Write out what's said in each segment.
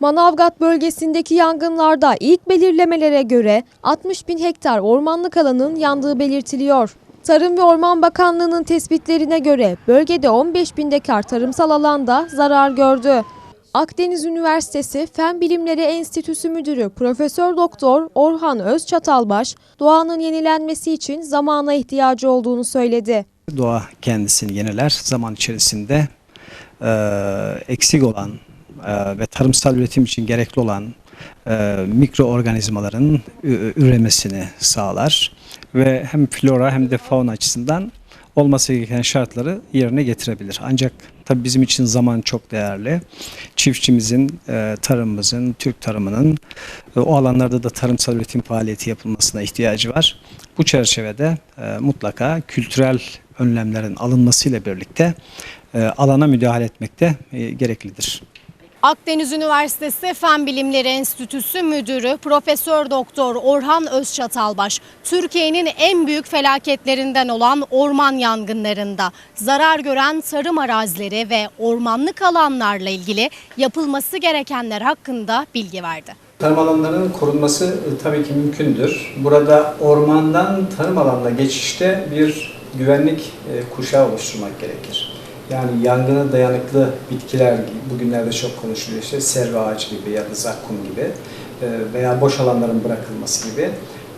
Manavgat bölgesindeki yangınlarda ilk belirlemelere göre 60 bin hektar ormanlık alanın yandığı belirtiliyor. Tarım ve Orman Bakanlığı'nın tespitlerine göre bölgede 15 bin dekar tarımsal alanda zarar gördü. Akdeniz Üniversitesi Fen Bilimleri Enstitüsü Müdürü Profesör Doktor Orhan Özçatalbaş, doğanın yenilenmesi için zamana ihtiyacı olduğunu söyledi. Doğa kendisini yeniler. Zaman içerisinde e, eksik olan e, ve tarımsal üretim için gerekli olan e, mikroorganizmaların üremesini sağlar ve hem flora hem de fauna açısından olması gereken şartları yerine getirebilir. Ancak tabii bizim için zaman çok değerli. Çiftçimizin, e, tarımımızın, Türk tarımının e, o alanlarda da tarımsal üretim faaliyeti yapılmasına ihtiyacı var. Bu çerçevede mutlaka kültürel önlemlerin alınmasıyla birlikte alana müdahale etmekte e, gereklidir. Akdeniz Üniversitesi Fen Bilimleri Enstitüsü Müdürü Profesör Doktor Orhan Özçatalbaş, Türkiye'nin en büyük felaketlerinden olan orman yangınlarında zarar gören tarım arazileri ve ormanlık alanlarla ilgili yapılması gerekenler hakkında bilgi verdi. Tarım alanlarının korunması e, tabii ki mümkündür. Burada ormandan tarım alanına geçişte bir güvenlik e, kuşağı oluşturmak gerekir. Yani yangına dayanıklı bitkiler bugünlerde çok konuşuluyor işte serve ağacı gibi ya da zakkum gibi e, veya boş alanların bırakılması gibi.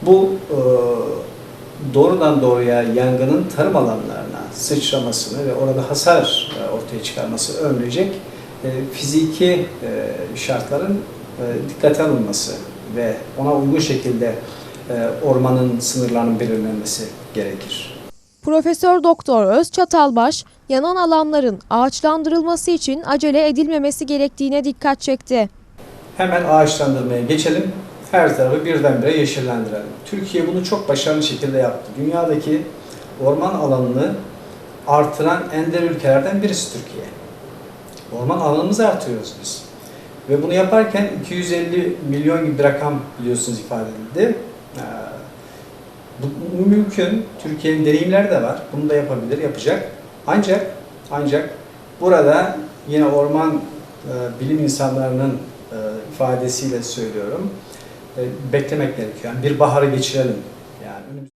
Bu e, doğrudan doğruya yangının tarım alanlarına sıçramasını ve orada hasar e, ortaya çıkarması önleyecek fiziki şartların dikkate alınması ve ona uygun şekilde ormanın sınırlarının belirlenmesi gerekir. Profesör Doktor Özçatalbaş, yanan alanların ağaçlandırılması için acele edilmemesi gerektiğine dikkat çekti. Hemen ağaçlandırmaya geçelim. Her tarafı birdenbire yeşillendirelim. Türkiye bunu çok başarılı şekilde yaptı. Dünyadaki orman alanını artıran ender ülkelerden birisi Türkiye. Orman alanımızı artırıyoruz biz. Ve bunu yaparken 250 milyon gibi bir rakam biliyorsunuz ifade edildi. Bu mümkün. Türkiye'nin deneyimleri de var. Bunu da yapabilir, yapacak. Ancak ancak burada yine orman e, bilim insanlarının e, ifadesiyle söylüyorum. e, beklemek gerekiyor. Yani bir baharı geçirelim. Yani